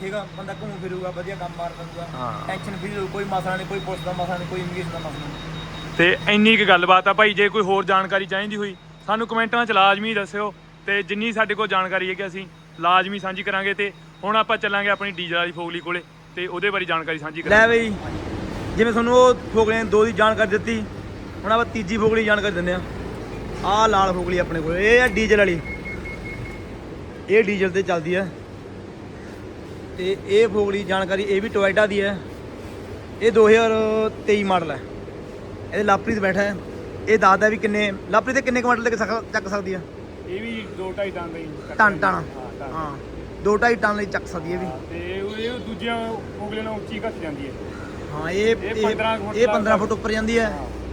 ਠੀਕ ਆ ਬੰਦਾ ਘੁੰਮ ਫਿਰੂਗਾ ਵਧੀਆ ਕੰਮ ਮਾਰ ਕਰੂਗਾ। ਹਾਂ। ਟੈਨਸ਼ਨ ਫ੍ਰੀ ਰਹੂ ਕੋਈ ਮਸਲਾ ਨਹੀਂ ਕੋਈ ਪੁਲਿਸ ਦਾ ਮਸਲਾ ਨਹੀਂ ਕੋਈ ਇਮੀਗ੍ਰੇਸ਼ਨ ਦਾ ਮਸਲਾ ਨਹੀਂ। ਤੇ ਇੰਨੀ ਕੁ ਗੱਲਬਾਤ ਆ ਭਾਈ ਜੇ ਕੋਈ ਹੋਰ ਜਾਣਕਾਰੀ ਚਾਹੀਦੀ ਹੋਈ ਸਾਨੂੰ ਕਮੈਂਟਾਂ 'ਚ ਲਾਜ਼ਮੀ ਦੱਸਿਓ। ਤੇ ਜਿੰਨੀ ਸਾਡੇ ਕੋਲ ਜਾਣਕਾਰੀ ਹੈ ਕਿ ਅਸੀਂ ਲਾਜ਼ਮੀ ਸਾਂਝੀ ਕਰਾਂਗੇ ਤੇ ਹੁਣ ਆਪਾਂ ਚੱਲਾਂਗੇ ਆਪਣੀ ਡੀਜ਼ਲ ਵਾਲੀ ਫੋਗਲੀ ਕੋਲੇ ਤੇ ਉਹਦੇ ਬਾਰੇ ਜਾਣਕਾਰੀ ਸਾਂਝੀ ਲੈ ਕਰਾਂਗੇ। ਬਈ ਜਿਵੇਂ ਤੁਹਾਨੂੰ ਉਹ ਫੋਗਲੇ ਨੇ ਦੋ ਦੀ ਜਾਣਕਾਰੀ ਦਿੱਤੀ ਹੁਣ ਆਪਾਂ ਤੀਜੀ ਫੋਗਲੀ ਜਾਣਕਾਰੀ ਦਿੰਦੇ ਆ ਆਹ ਲਾਲ ਫੋਗਲੀ ਆਪਣੇ ਕੋਲ ਇਹ ਆ ਡੀਜ਼ਲ ਵਾਲੀ। ਇਹ ਡੀਜ਼ਲ ਤੇ ਚੱਲਦੀ ਹੈ। ਤੇ ਇਹ ਫੋਗਲੀ ਜਾਣਕਾਰੀ ਇਹ ਵੀ ਟੋਇਟਾ ਦੀ ਹੈ। ਇਹ 2023 ਮਾਡਲ ਹੈ। ਇਹਦੇ ਲਾਪਰੀ ਤੇ ਬੈਠਾ ਹੈ। ਇਹ ਦੱਸਦਾ ਵੀ ਕਿੰਨੇ ਲਾਪਰੀ ਤੇ ਕਿੰਨੇ ਕੁ ਮਾਡਲ ਤੱਕ ਚੱਕ ਸਕਦੀ ਹੈ? ਇਹ ਵੀ 2.5 ਟਨ ਦੀ ਟਨ ਟਨ। ਹਾਂ। 2.5 ਟਨ ਲਈ ਚੱਕ ਸਕਦੀ ਹੈ ਵੀ। ਤੇ ਉਹ ਇਹ ਦੂਜੀਆਂ ਫੋਗਲੇ ਨਾਲ ਉੱਚੀ ਘੱਟ ਜਾਂਦੀ ਹੈ। ਹਾਂ ਇਹ ਇਹ ਇਹ 15 ਫੁੱਟ ਇਹ ਦਾ 15 ਫੁੱਟ ਉੱਪਰ ਜਾਂਦੀ ਹੈ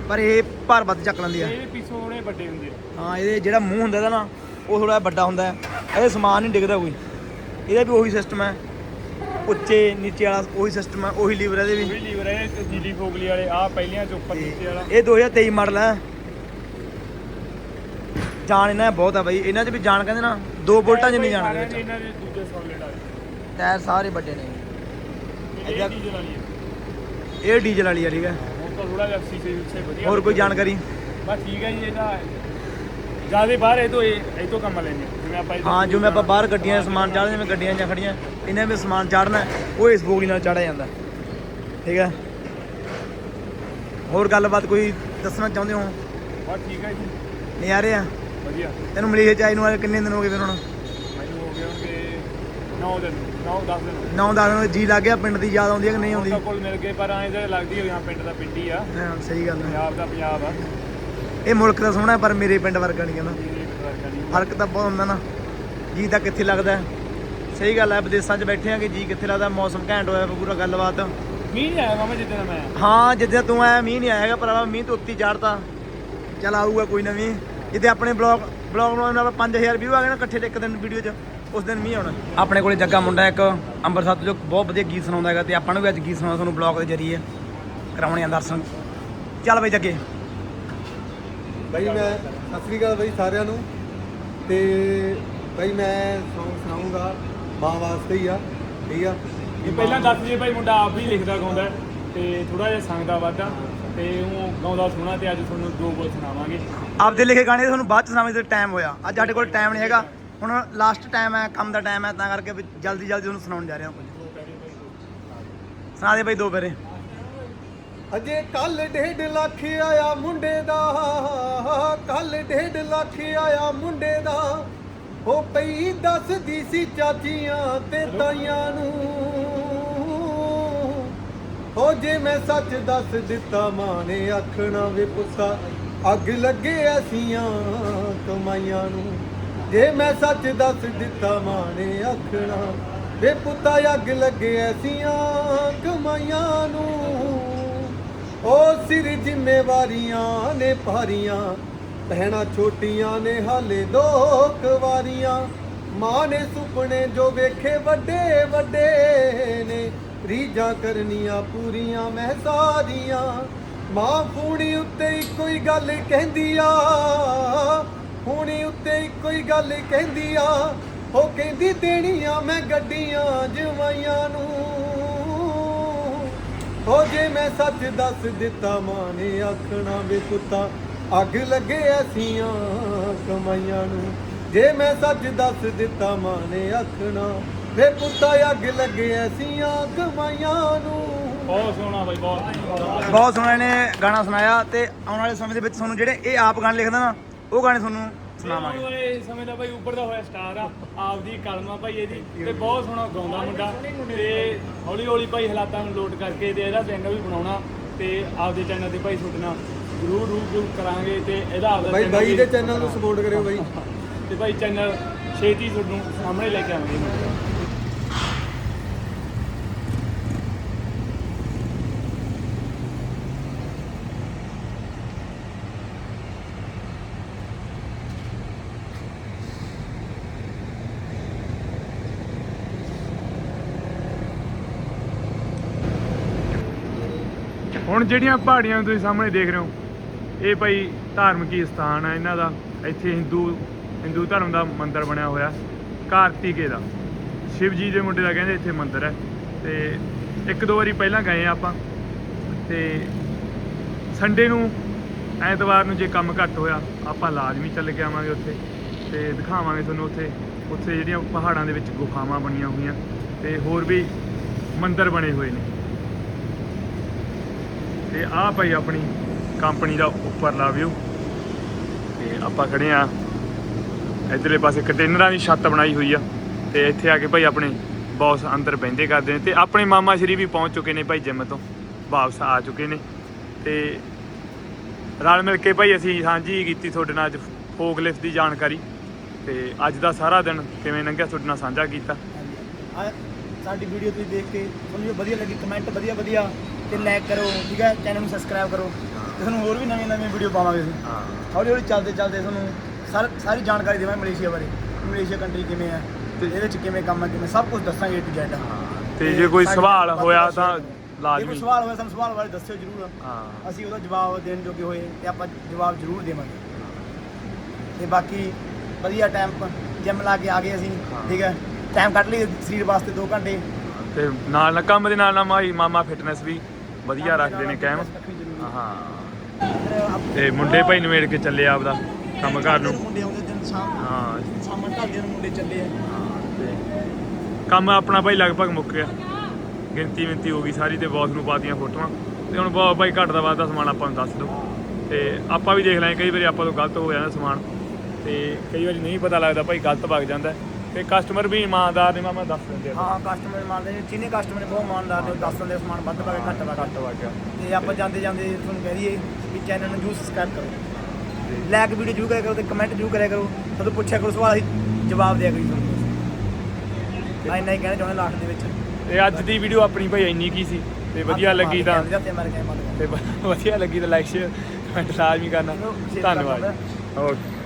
ਪਰ ਇਹ ਭਾਰ ਵੱਧ ਚੱਕ ਲੈਂਦੀ ਹੈ। ਇਹਦੇ ਪਿੱਛੋਂ ਥੋੜੇ ਵੱਡੇ ਹੁੰਦੇ ਆ। ਹਾਂ ਇਹਦੇ ਜਿਹੜਾ ਮੂੰਹ ਹੁੰਦਾ ਇਹਦਾ ਨਾ ਉਹ ਥੋੜਾ ਵੱਡਾ ਹੁੰਦਾ ਹੈ। ਇਹਦੇ ਸਮਾਨ ਨਹੀਂ ਡਿੱਗਦਾ ਕੋਈ। ਇਹਦਾ ਵੀ ਉਹੀ ਸਿਸਟਮ ਹੈ। ਉੱਚੇ ਨੀਚੇ ਵਾਲਾ ਉਹੀ ਸਿਸਟਮ ਹੈ ਉਹੀ ਲੀਵਰ ਇਹਦੇ ਵੀ। ਵੀ ਲੀਵਰ ਹੈ ਤੇ ਨੀਲੀ ਫੋਗਲੀ ਵਾਲੇ ਆ ਪਹਿਲੀਆਂ ਚ ਉੱਪਰ ਨੀਚੇ ਵਾਲਾ। ਇਹ 2023 ਮਾਡਲ ਹੈ। ਜਾਨ ਇਹਨਾਂ ਦਾ ਬਹੁਤ ਆ ਬਾਈ। ਇਹਨਾਂ 'ਚ ਵੀ ਜਾਨ ਕਹਿੰਦੇ ਨਾ ਦੋ ਬੋਲਟਾਂ ਜਿੰਨੀ ਵਿੱਚ। ਇਹਨਾਂ ਦੇ ਟਾਇਰ ਸਾਰੇ ਵੱਡੇ ਨੇ। ਇਹ ਡੀਜ਼ਲ ਵਾਲੀ ਹੈ। ਇਹ ਡੀਜ਼ਲ ਵਾਲੀ ਆ ਠੀਕ ਹੈ। ਉਹ ਤਾਂ ਥੋੜਾ ਜਿਹਾ ਸੀਸੇ ਵਿੱਚੇ ਵਧੀਆ ਹੋਰ ਕੋਈ ਜਾਣਕਾਰੀ? ਬਸ ਠੀਕ ਹੈ ਜੀ ਇਹਦਾ ਜਿਆਦੇ ਬਾਹਰ ਇਹ ਤੋਂ ਇਹ ਇਹ ਤੋਂ ਕੰਮ ਲੈਣੇ ਜਿਵੇਂ ਆਪਾਂ ਹਾਂ ਜਿਵੇਂ ਆਪਾਂ ਬਾਹਰ ਗੱਡੀਆਂ ਦਾ ਸਮਾਨ ਚਾੜਦੇ ਜਿਵੇਂ ਗੱਡੀਆਂ ਜਾਂ ਖੜੀਆਂ ਇਹਨਾਂ ਵਿੱਚ ਸਮਾਨ ਚਾੜਨਾ ਉਹ ਇਸ ਬੋਗਲੀ ਨਾਲ ਚਾੜਿਆ ਜਾਂਦਾ। ਠੀਕ ਹੈ। ਹੋਰ ਗੱਲਬਾਤ ਕੋਈ ਦੱਸਣਾ ਚਾਹੁੰਦੇ ਹੋ? ਬਸ ਠੀਕ ਹੈ ਜੀ। ਨਜ਼ਾਰੇ ਆ? ਵਧੀਆ। ਤੈਨੂੰ ਮਲੇਸ਼ੀਆ ਚ ਆਈ ਨੂੰ ਕਿੰਨੇ ਦਿਨ ਹੋ ਗਏ ਫਿਰ ਹੁਣ? ਮੈਨੂੰ ਹੋ ਗਿਆ ਕਿ 9 ਦਿਨ। 9 10 ਦਿਨ 9-10 ਦਿਨ ਜੀ ਲੱਗ ਗਿਆ ਪਿੰਡ ਦੀ ਯਾਦ ਆਉਂਦੀ ਹੈ ਕਿ ਨਹੀਂ ਆਉਂਦੀ? ਕੋਲ ਮਿਲ ਗਏ ਪਰ ਐਂ ਤਾਂ ਲੱਗਦੀ ਹੋਈ ਹਾਂ ਪਿੰਡ ਦਾ ਪਿੰਡ ਹੀ ਆ। ਹਾਂ ਸਹੀ ਗੱਲ ਹੈ। ਪੰਜਾਬ ਦਾ ਪੰਜਾਬ ਆ। ਇਹ ਮੁਲਕ ਦਾ ਸੋਹਣਾ ਹੈ, ਪਰ ਮੇਰੇ ਪਿੰਡ ਵਰਗਾ ਨਹੀਂ ਇਹ ਫ਼ਰਕ ਤਾਂ ਬਹੁਤ ਹੁੰਦਾ ਨਾ। ਜੀ ਤਾਂ ਕਿੱਥੇ ਲੱਗਦਾ ਹੈ। ਸਹੀ ਗੱਲ ਹੈ ਵਿਦੇਸ਼ਾਂ 'ਚ ਬੈਠੇ ਆ ਕਿ ਜੀ ਕਿੱਥੇ ਲੱਗਦਾ? ਮੌਸਮ ਘੈਂਟ ਹੋਇਆ ਪੂਰਾ ਗੱਲਬਾਤ। ਮੀਂਹ ਨਹੀਂ ਆਇਆ ਮਾਮਾ ਜਿੱਦਾਂ ਮੈਂ। ਹਾਂ ਜਿੱਦਾਂ ਤੂੰ ਆਇਆ ਮੀਂਹ ਨਹੀਂ ਆਇਆ ਪਰ ਮੀਂਹ ਤੋਂ ਉੱਤੀ ਚੜਤਾ ਚੱਲ ਆਊਗਾ ਕੋਈ ਨਾ ਮੀਂਹ। ਜਿੱਦੇ ਆਪਣੇ ਬਲੌਗ ਬਲੌਗ ਬਣਾਉਣ ਨਾਲ 5000 ਵਿਊ ਆ ਗਏ ਨਾ ਇਕੱਠੇ ਤੇ ਇੱਕ ਦਿਨ ਵੀਡੀਓ 'ਚ। ਉਸ ਦਿਨ ਮੀਂਹ ਆਉਣਾ। ਆਪਣੇ ਕੋਲੇ ਜੱਗਾ ਮੁੰਡਾ ਇੱਕ ਅੰਮ੍ਰਿਤਸਰ ਤੋਂ ਜੋ ਬਹੁਤ ਵਧੀਆ ਗੀਤ ਸੁਣਾਉਂਦਾ ਹੈਗਾ ਤੇ ਆਪਾਂ ਨੂੰ ਵੀ ਅੱਜ ਗੀਤ ਸੁਣਾਉਣਾ ਤੁਹਾਨੂੰ ਬਲੌਗ ਦੇ ਜ਼ਰੀਏ। ਕਰਾਉਣੇ ਆ ਦਰਸ਼ਨ। ਚੱਲ ਬਈ ਜੱਗੇ। ਬਾਈ ਮੈਂ ਸਤਿ ਸ੍ਰੀ ਅਕਾਲ ਬਾਈ ਸਾਰਿਆਂ ਨੂੰ। ਤੇ ਬਾਈ ਮੈਂ Song ਸੁਣਾਉਂਗਾ ਮਾਂ ਵਾਸਤੇ ਹੀ ਆ ਠੀਕ ਆ? ਇਹ ਪਹਿਲਾਂ ਦੱਸ ਦਈਏ ਭਾਈ ਮੁੰਡਾ ਆਪ ਵੀ ਲਿਖਦਾ ਗਾਉਂਦਾ ਤੇ ਥੋੜਾ ਜਿਹਾ ਸੰਗਦਾ ਵਾਦਾ ਤੇ ਉਹ ਗਾਉਂਦਾ ਸੋਹਣਾ ਤੇ ਅੱਜ ਤੁਹਾਨੂੰ ਦੋ ਬੋਲ ਸੁਣਾਵਾਂਗੇ। ਆਪਦੇ ਲਿਖੇ ਗਾਣੇ ਤੁਹਾਨੂੰ ਬਾਅਦ ਚ ਸੁਣਾਵਾਂਗੇ ਜਦੋਂ ਟਾਈਮ ਹੋਇਆ। ਅੱਜ ਸਾਡੇ ਕੋਲ ਟਾਈਮ ਨਹੀਂ ਹੈਗਾ। ਹੁਣ ਲਾਸਟ ਟਾਈਮ ਹੈ, ਕੰਮ ਦਾ ਟਾਈਮ ਹੈ, ਤਾਂ ਕਰਕੇ ਵੀ ਜਲਦੀ ਜਲਦੀ ਤੁਹਾਨੂੰ ਸੁਣਾਉਣ ਜਾ ਰਿਹਾ ਕੁਝ। ਸੁਣਾ ਦੇ ਬਈ ਦੋ ਫੇਰੇ ਅਜੇ ਕੱਲ ਡੇਢ ਲੱਖ ਆਇਆ ਮੁੰਡੇ ਦਾ ਕੱਲ ਡੇਢ ਲੱਖ ਆਇਆ ਮੁੰਡੇ ਦਾ। ਉਹ ਪਈ ਦੱਸਦੀ ਸੀ ਚਾਚੀਆਂ ਤੇ ਤਾਈਆਂ ਨੂੰ। ਹੋ ਜੇ ਮੈਂ ਸੱਚ ਦੱਸ ਦਿੱਤਾ, ਮਾਂ ਨੇ ਆਖਣਾ ਵੇ ਪੁੱਤਾ, ਅੱਗ ਲੱਗੇ ਐਸੀਆਂ ਕਮਾਈਆਂ ਨੂੰ। ਜੇ ਮੈਂ ਸੱਚ ਦੱਸ ਦਿੱਤਾ ਮਾਂ ਨੇ ਆਖਣਾ, ਵੇ ਪੁੱਤਾ ਅੱਗ ਲੱਗੇ ਐਸੀਆਂ ਕਮਾਈਆਂ ਨੂੰ। ਉਹ ਸਿਰ ਜ਼ਿੰਮੇਵਾਰੀਆਂ ਨੇ ਭਾਰੀਆਂ, ਭੈਣਾਂ ਛੋਟੀਆਂ ਨੇ ਹਾਲੇ ਦੋ ਕੁਵਾਰੀਆਂ। ਮਾਂ ਨੇ ਸੁਪਨੇ ਜੋ ਵੇਖੇ ਵੱਡੇ ਵੱਡੇ ਨੇ ਰੀਜਾਂ ਕਰਨੀਆਂ ਪੂਰੀਆਂ ਮੈਂ ਸਾਰੀਆਂ। ਮਾਂ ਫੂਣੀ ਉੱਤੇ ਇੱਕੋ ਹੀ ਗੱਲ ਕਹਿੰਦੀ ਆ ਗੱਲ ਕਹਿੰਦੀ ਆ ਉਹ ਕਹਿੰਦੀ ਦੇਣੀਆਂ ਮੈਂ ਗੱਡੀਆਂ ਜਵਾਈਆਂ ਨੂੰ। ਹੋ ਜੇ ਮੈਂ ਸੱਚ ਦੱਸ ਦਿੱਤਾ ਮਾਂ ਨੇ ਆਖਣਾ ਵੇ ਪੁੱਤਾ ਅੱਗ ਲੱਗੇ ਐਸੀਆਂ ਕਮਾਈਆਂ ਨੂੰ। ਜੇ ਮੈਂ ਸੱਚ ਦੱਸ ਦਿੱਤਾ ਮਾਂ ਨੇ ਆਖਣਾ ਵੇ ਪੁੱਤਾ ਅੱਗ ਲੱਗੇ ਐਸੀਆਂ ਕਮਾਈਆਂ ਨੂੰ। ਬਹੁਤ ਸੋਹਣਾ ਬਾਈ ਬਹੁਤ ਬਹੁਤ ਸੋਹਣਾ ਇਹਨੇ ਗਾਣਾ ਸੁਣਾਇਆ ਤੇ ਆਉਣ ਵਾਲੇ ਸਮੇਂ ਦੇ ਵਿੱਚ ਤੁਹਾਨੂੰ ਜਿਹੜੇ ਇਹ ਆਪ ਗਾਣੇ ਲਿਖਦਾ ਨਾ ਉਹ ਗਾਣੇ ਤੁਹਾਨੂੰ ਸੁਣਾਵਾਂਗੇ। ਵਾਲੇ ਸਮੇਂ ਦਾ ਭਾਈ ਉੱਪਰ ਦਾ ਹੋਇਆ ਸਟਾਰ ਆ ਆਪਦੀ ਕਲਮਾ ਭਾਈ ਇਹਦੀ ਤੇ ਬਹੁਤ ਸੋਹਣਾ ਗਾਉਂਦਾ ਮੁੰਡਾ। ਤੇ ਹੌਲੀ ਹੌਲੀ ਭਾਈ ਹਾਲਾਤਾਂ ਨੂੰ ਲੋਟ ਕਰਕੇ ਤੇ ਇਹਦਾ ਚੈਨਲ ਵੀ ਬਣਾਉਣਾ ਤੇ ਆਪਦੇ ਚੈਨਲ ਤੇ ਭਾਈ ਸੁਣਨਾ ਜ਼ਰੂਰ ਰੂਪ ਕਰਾਂਗੇ ਤੇ ਇਹਦਾ ਆਪਦਾ ਬਾਈ ਬਾਈ ਵੀ- ਦੇ ਚੈਨਲ ਨੂੰ ਸਪੋਰਟ ਕਰਿਓ ਬਾਈ। ਤੇ ਭਾਈ ਚੈਨਲ ਛੇਤੀ ਤੁਹਾਨੂੰ ਸਾਹਮਣੇ ਲੈ ਕੇ ਆਵਾਂਗੇ। ਜਿਹੜੀਆਂ ਪਹਾੜੀਆਂ ਤੁਸੀਂ ਸਾਹਮਣੇ ਦੇਖ ਰਹੇ ਹੋ, ਇਹ ਭਾਈ ਧਾਰਮਿਕ ਸਥਾਨ ਹੈ ਇਹਨਾਂ ਦਾ। ਇੱਥੇ ਹਿੰਦੂ ਹਿੰਦੂ ਧਰਮ ਦਾ ਮੰਦਿਰ ਬਣਿਆ ਹੋਇਆ, ਕਾਰਤੀਕੇ ਦਾ। ਸ਼ਿਵ ਜੀ ਦੇ ਮੁੰਡੇ ਦਾ ਕਹਿੰਦੇ ਇੱਥੇ ਮੰਦਿਰ ਹੈ। ਤੇ ਇੱਕ ਦੋ ਵਾਰੀ ਪਹਿਲਾਂ ਗਏ ਆ ਆਪਾਂ। ਤੇ ਸੰਡੇ ਨੂੰ, ਐਤਵਾਰ ਨੂੰ ਜੇ ਕੰਮ ਘੱਟ ਹੋਇਆ, ਆਪਾਂ ਲਾਜ਼ਮੀ ਚੱਲ ਕੇ ਆਵਾਂਗੇ ਉੱਥੇ। ਤੇ ਦਿਖਾਵਾਂਗੇ ਤੁਹਾਨੂੰ ਉੱਥੇ। ਉੱਥੇ ਜਿਹੜੀਆਂ ਪਹਾੜਾਂ ਦੇ ਵਿੱਚ ਗੁਫਾਵਾਂ ਬਣੀਆਂ ਹੋਈਆਂ। ਤੇ ਹੋਰ ਵੀ ਮੰਦਿਰ ਬਣੇ ਹੋਏ ਨੇ। ਤੇ ਆਹ ਭਾਈ ਆਪਣੀ ਕੰਪਨੀ ਦਾ ਉੱਪਰਲਾ ਵਿਊ ਤੇ ਆਪਾਂ ਖੜੇ ਆ। ਇਧਰਲੇ ਪਾਸੇ ਕੰਟੇਨਰਾਂ ਦੀ ਛੱਤ ਬਣਾਈ ਹੋਈ ਆ। ਤੇ ਇੱਥੇ ਆ ਕੇ ਭਾਈ ਆਪਣੇ ਬੌਸ ਅੰਦਰ ਬਹਿੰਦੇ ਕਰਦੇ ਨੇ। ਤੇ ਆਪਣੇ ਮਾਮਾ ਸ਼੍ਰੀ ਵੀ ਪਹੁੰਚ ਚੁੱਕੇ ਨੇ ਭਾਈ ਜਿਮ ਤੋਂ। ਵਾਪਸ ਆ ਚੁੱਕੇ ਨੇ। ਤੇ ਰਲ ਮਿਲ ਕੇ ਭਾਈ ਅਸੀਂ ਸਾਂਝੀ ਕੀਤੀ ਤੁਹਾਡੇ ਨਾਲ ਅੱਜ ਫੋਕਲਿਫਟ ਦੀ ਜਾਣਕਾਰੀ। ਤੇ ਅੱਜ ਦਾ ਸਾਰਾ ਦਿਨ ਕਿਵੇਂ ਲੰਘਿਆ ਤੁਹਾਡੇ ਨਾਲ ਸਾਂਝਾ ਕੀਤਾ। ਸਾਡੀ ਵੀਡੀਓ ਤੁਸੀਂ ਦੇਖ ਕੇ ਤੁਹਾਨੂੰ ਵਧੀਆ ਲੱਗੀ। ਕਮੈਂਟ ਵਧੀਆ ਵਧੀਆ। ਤੇ ਲਾਈਕ ਕਰੋ ਠੀਕ ਹੈ ਚੈਨਲ ਨੂੰ ਸਬਸਕ੍ਰਾਈਬ ਕਰੋ ਤੇ ਤੁਹਾਨੂੰ ਹੋਰ ਵੀ ਨਵੀਆਂ ਨਵੀਆਂ ਵੀਡੀਓ ਪਾਵਾਂਗੇ ਅਸੀਂ। ਹਾਂ। ਹੌਲੀ ਹੌਲੀ ਚੱਲਦੇ ਚੱਲਦੇ ਤੁਹਾਨੂੰ ਸਾਰ ਸਾਰੀ ਜਾਣਕਾਰੀ ਦੇਵਾਂਗੇ ਮਲੇਸ਼ੀਆ ਬਾਰੇ। ਮਲੇਸ਼ੀਆ ਕੰਟਰੀ ਕਿਵੇਂ ਹੈ ਤੇ ਇਹਦੇ ਵਿੱਚ ਕਿਵੇਂ ਕੰਮ ਹੈ ਕਿਵੇਂ ਸਭ ਕੁਝ ਦੱਸਾਂਗੇ ਟੂ ਜ਼ੈਡ ਤੇ ਜੇ ਕੋਈ ਸਵਾਲ ਹੋਇਆ ਤਾਂ ਜੇ ਕੋਈ ਲਾਜ਼ਮੀ ਸਵਾਲ ਹੋਇਆ ਸਾਨੂੰ ਸਵਾਲ ਬਾਰੇ ਦੱਸਿਓ ਜਰੂਰ। ਹਾਂ। ਅਸੀਂ ਉਹਦਾ ਜਵਾਬ ਦੇਣ ਜੋਗੇ ਹੋਏ ਤੇ ਆਪਾਂ ਜਵਾਬ ਜ਼ਰੂਰ ਦੇਵਾਂਗੇ। ਤੇ ਬਾਕੀ ਵਧੀਆ ਟਾਈਮ ਜਿਮ ਲਾ ਕੇ ਆ ਗਏ ਅਸੀਂ ਹਾਂ। ਠੀਕ ਹੈ ਟਾਈਮ ਕੱਢ ਲਈ ਸਰੀਰ ਵਾਸਤੇ 2 ਘੰਟੇ। ਤੇ ਨਾਲ ਨਾਲ ਕੰਮ ਦੇ ਨਾਲ ਨਾਲ ਮਾਈ ਮਾਮਾ ਫਿਟਨੈਸ ਵੀ। ਵਧੀਆ ਰੱਖਦੇ ਨੇ ਕਾਇਮ। ਹੈ। ਤੇ ਮੁੰਡੇ ਭਾਈ ਨਿਬੇੜ ਕੇ ਚੱਲੇ ਆਪਦਾ ਕੰਮ ਘਰ ਨੂੰ। ਮੁੰਡੇ ਆਉਂਦੇ ਦਿਨ ਸ਼ਾਮ ਹਾਂ। ਸ਼ਾਮਾਂ ਢਲਦੇ ਨੂੰ ਮੁੰਡੇ ਚੱਲੇ ਆ। ਤੇ ਕੰਮ ਆਪਣਾ ਭਾਈ ਲਗਭਗ ਮੁੱਕ ਗਿਆ। ਗਿਣਤੀ ਮਿੰਤੀ ਹੋ ਗਈ ਸਾਰੀ ਤੇ ਬੌਸ ਨੂੰ ਪਾਤੀਆਂ ਫੋਟੋਆਂ। ਤੇ ਹੁਣ ਬੌਸ ਭਾਈ ਘੱਟ ਦਾ ਵੱਧ ਦਾ ਸਮਾਨ ਆਪਾਂ ਨੂੰ ਦੱਸ ਦਿਓ। ਤੇ ਆਪਾਂ ਵੀ ਦੇਖ ਲਾਂਗੇ ਕਈ ਵਾਰੀ ਆਪਾਂ ਤੋਂ ਗਲਤ ਹੋ ਜਾਂਦਾ ਸਮਾਨ। ਤੇ ਕਈ ਵਾਰੀ ਨਹੀਂ ਪਤਾ ਲੱਗਦਾ ਭਾਈ ਗਲਤ ਵਗ ਜਾਂਦਾ। ਤੇ ਕਸਟਮਰ ਵੀ ਇਮਾਨਦਾਰ ਨੇ ਮਾਮਾ ਦੱਸ ਦਿੰਦੇ ਆ। ਹਾਂ ਕਸਟਮਰ ਮੰਨਦੇ ਨੇ। ਚੀਨੀ ਕਸਟਮਰ ਨੇ ਬਹੁਤ ਇਮਾਨਦਾਰ ਨੇ। ਉਹ ਦੱਸ ਦਿੰਦੇ ਸਮਾਨ ਵੱਧ ਪਾ ਕੇ ਘੱਟ ਪਾ ਕੇ। ਘੱਟ ਵਗ ਗਿਆ ਤੇ ਆਪਾਂ ਜਾਂਦੇ ਜਾਂਦੇ ਤੁਹਾਨੂੰ ਕਹਿ ਦਈਏ ਵੀ ਚੈਨਲ ਨੂੰ ਜਰੂਰ ਸਬਸਕ੍ਰਾਈਬ ਕਰੋ। ਲਾਈਕ ਵੀਡੀਓ ਜਰੂਰ ਕਰਿਆ ਕਰੋ ਤੇ ਕਮੈਂਟ ਜਰੂਰ ਕਰਿਆ ਕਰੋ। ਤੁਹਾਨੂੰ ਪੁੱਛਿਆ ਕਰੋ ਸਵਾਲ ਅਸੀਂ ਜਵਾਬ ਦਿਆ ਕਰੀ ਤੁਹਾਨੂੰ। ਮੈਂ ਇੰਨਾ ਹੀ ਕਹਿਣਾ ਚਾਹੁੰਦਾ ਲਾਸਟ ਦੇ ਵਿੱਚ। ਤੇ ਅੱਜ ਦੀ ਵੀਡੀਓ ਆਪਣੀ ਭਾਈ ਇੰਨੀ ਕੀ ਸੀ? ਤੇ ਵਧੀਆ ਲੱਗੀ ਤਾਂ। ਤੇ ਵਧੀਆ ਲੱਗੀ ਤਾਂ ਲਾਈਕ ਸ਼ੇਅਰ ਕਮੈਂਟ ਲਾਜ਼ਮੀ ਕਰਨਾ। ਧੰਨਵਾਦ। ਓਕੇ।